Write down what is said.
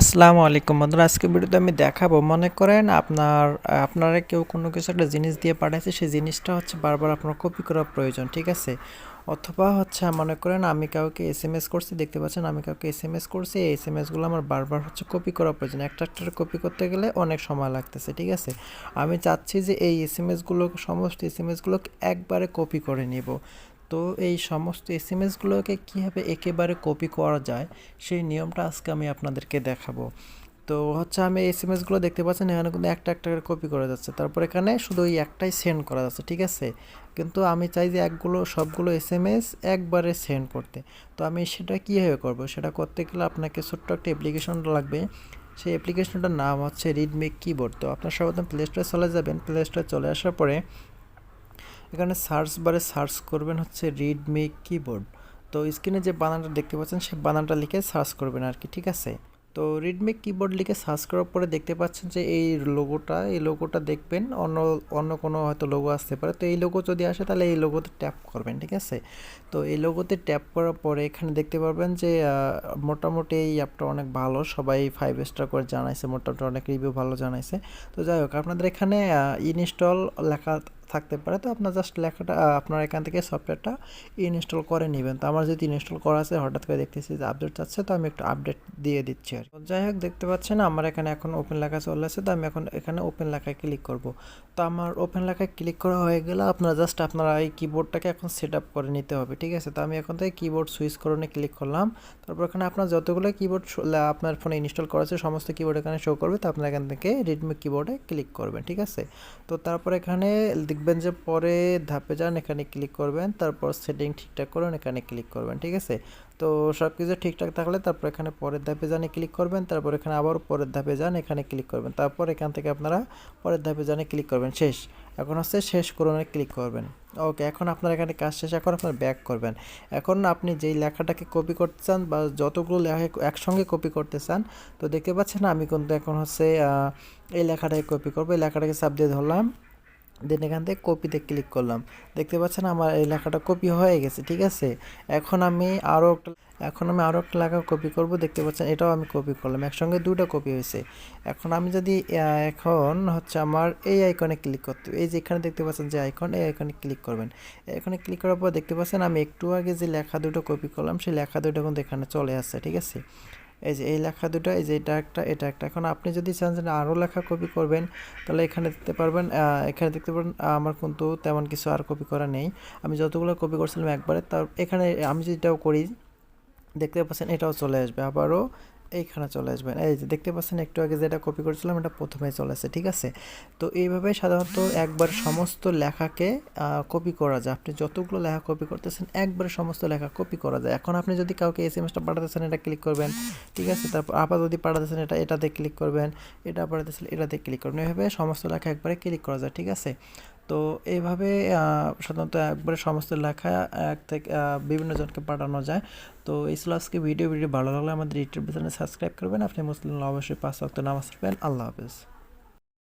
আসসালামু আলাইকুম বন্ধুরা আজকে ভিডিওতে আমি দেখাবো, মনে করেন আপনার, আপনারা কেউ কোনো কিছু একটা জিনিস দিয়ে পাঠাইছে, সেই জিনিসটা হচ্ছে বারবার আপনার কপি করা প্রয়োজন, ঠিক আছে? অথবা হচ্ছে মনে করেন আমি কাউকে এস এম এস করছি, দেখতে পাচ্ছেন আমি কাউকে এস এম এস করছি, এই এস এম এসগুলো আমার বারবার হচ্ছে কপি করা প্রয়োজন, একটা একটা কপি করতে গেলে অনেক সময় লাগতেছে, ঠিক আছে? আমি চাচ্ছি যে এই এস এম এসগুলো সমস্ত এস এম এসগুলোকে একবারে কপি করে নিব তো এই সমস্ত এস এম এসগুলোকে কীভাবে একেবারে কপি করা যায়, সেই নিয়মটা আজকে আমি আপনাদেরকে দেখাবো। তো হচ্ছে আমি এস এম এসগুলো দেখতে পাচ্ছেন, এখানে কিন্তু একটা একটা করে কপি করা যাচ্ছে। তারপর এখানে শুধু ওই একটাই সেন্ড করা যাচ্ছে, ঠিক আছে? কিন্তু আমি চাই যে একগুলো, সবগুলো এস এম এস একবারে সেন্ড করতে। তো আমি সেটা কীভাবে করব? সেটা করতে গেলে আপনাকে ছোট্ট একটা অ্যাপ্লিকেশন লাগবে। সেই অ্যাপ্লিকেশনটার নাম হচ্ছে রিডমেক কিবোর্ড তো আপনার সর্বপ্রথম প্লে স্টোরে চলে যাবেন। প্লে স্টোরে চলে আসার পরে এখানে সার্চ বারে সার্চ করবেন হচ্ছে রিডমি কিবোর্ড তো স্ক্রিনে যে বানানটা দেখতে পাচ্ছেন সেই বানানটা লিখে সার্চ করবেন আর কি ঠিক আছে? তো রিডমি কিবোর্ড লিখে সার্চ করার পরে দেখতে পাচ্ছেন যে এই লোগোটা এই লোগোটা দেখবেন, অন্য অন্য কোনো হয়তো লোগো আসতে পারে। তো এই লোগো যদি আসে, তাহলে এই লোগোতে ট্যাপ করবেন, ঠিক আছে? তো এই লোগোতে ট্যাপ করার পরে এখানে দেখতে পারবেন যে মোটামুটি এই অ্যাপটা অনেক ভালো, সবাই ফাইভ স্টার করে জানাইছে, মোটামুটি অনেক রিভিউ ভালো জানাইছে। তো যাই হোক, আপনাদের এখানে ইনস্টল লেখা থাকতে পারে, তো আপনার জাস্ট লেখাটা আপনার এখান থেকে সফটওয়্যারটা ইনস্টল করে নেবেন। তো আমার যদি ইনস্টল করা আছে, হঠাৎ করে দেখতেছি যে আপডেট চাচ্ছে তো আমি একটু আপডেট দিয়ে দিচ্ছি আর যাই হোক, দেখতে পাচ্ছেন আমার এখানে এখন ওপেন লেখা চলে আসে, তো আমি এখন এখানে ওপেন লেখায় ক্লিক করব। তো আমার ওপেন লেখায় ক্লিক করা হয়ে গেলে আপনারা জাস্ট আপনারা এই কিবোর্ডটাকে এখন সেট আপ করে নিতে হবে, ঠিক আছে? তো আমি এখন থেকে কিবোর্ড সুইচ করনে ক্লিক করলাম। তারপর এখানে আপনার যতগুলো কিবোর্ড আপনার ফোনে ইনস্টল করা আছে, সমস্ত কিবোর্ড এখানে শো করবে, তো আপনার এখান থেকে রেডমি কিবোর্ডে ক্লিক করবেন, ঠিক আছে? তো তারপর এখানে দেখবেন যে পরে ধাপে যান, এখানে ক্লিক করবেন, তারপর সেটিং ঠিকঠাক করুন, এখানে ক্লিক করবেন, ঠিক আছে? তো সব কিছু ঠিকঠাক থাকলে তারপর এখানে পরের ধাপে যান ক্লিক করবেন, তারপর এখানে আবার পরের ধাপে যান, এখানে ক্লিক করবেন। তারপর এখান থেকে আপনারা পরের ধাপে জানে ক্লিক করবেন, শেষ। এখন হচ্ছে শেষ করণে ক্লিক করবেন। ওকে এখন আপনার এখানে কাজ শেষ, এখন আপনার ব্যাক করবেন। এখন আপনি যেই লেখাটাকে কপি করতে চান বা যতগুলো লেখা একসঙ্গে কপি করতে চান, তো দেখতে পাচ্ছেন আমি কিন্তু এখন হচ্ছে এই লেখাটাকে কপি করব, এই লেখাটাকে চাপ দিয়ে ধরলাম। দেন এখান থেকে কপিতে ক্লিক করলাম। দেখতে পাচ্ছেন আমার এই লেখাটা কপি হয়ে গেছে, ঠিক আছে? এখন আমি আরও একটা, এখন আমি আরও একটা লেখা কপি করব। দেখতে পাচ্ছেন, এটাও আমি কপি করলাম। একসঙ্গে দুটো কপি হয়েছে। এখন আমি যদি এখন হচ্ছে আমার এই আইকনে ক্লিক করতে, এই যে এখানে দেখতে পাচ্ছেন যে আইকন এই আইকনে ক্লিক করবেন। এখানে ক্লিক করার পর দেখতে পাচ্ছেন আমি একটু আগে যে লেখা দুটো কপি করলাম, সেই লেখা দুটো কিন্তু এখানে চলে আসছে, ঠিক আছে? এই যে এই লেখা দুটো, এই যে এটা একটা এটা একটা। এখন আপনি যদি চান যে আরও লেখা কপি করবেন, তাহলে এখানে দেখতে পারবেন এখানে দেখতে পারবেন আমার কিন্তু তেমন কিছু আর কপি করা নেই। আমি যতগুলো কপি করছিলাম একবারে, তার এখানে আমি যেটাও করি, দেখতে পাচ্ছেন এটাও চলে আসবে। আবারও এইখানে চলে আসবেন। এই যে দেখতে পাচ্ছেন, একটু আগে যেটা কপি করেছিলাম, এটা প্রথমে চলে আসে, ঠিক আছে? তো এইভাবে সাধারণত একবার সমস্ত লেখাকে কপি করা যায়। আপনি যতগুলো লেখা কপি করতেছেন, একবারে সমস্ত লেখা কপি করা যায়। এখন আপনি যদি কাউকে এস এম এসটা পাঠাতেছেন, এটা ক্লিক করবেন, ঠিক আছে? তারপর আবার যদি পাঠাতেছেন, এটা, এটাতে ক্লিক করবেন, এটা পাঠাতেছেন, এটাতে ক্লিক করবেন। এইভাবে সমস্ত লেখা একবারে ক্লিক করা যায়, ঠিক আছে? তো এইভাবে সাধারণত একবারে সমস্ত লেখা এক থেকে বিভিন্ন জনকে পাঠানো যায়। তো এই ছিল আজকে ভিডিও। ভিডিও ভালো লাগলে আমাদের ইউটিউব চ্যানেল সাবস্ক্রাইব করবেন। আপনি মুসলিম, অবশ্যই পাঁচ অক্ট নামাজ পাবেন আল্লাহ হাফেজ।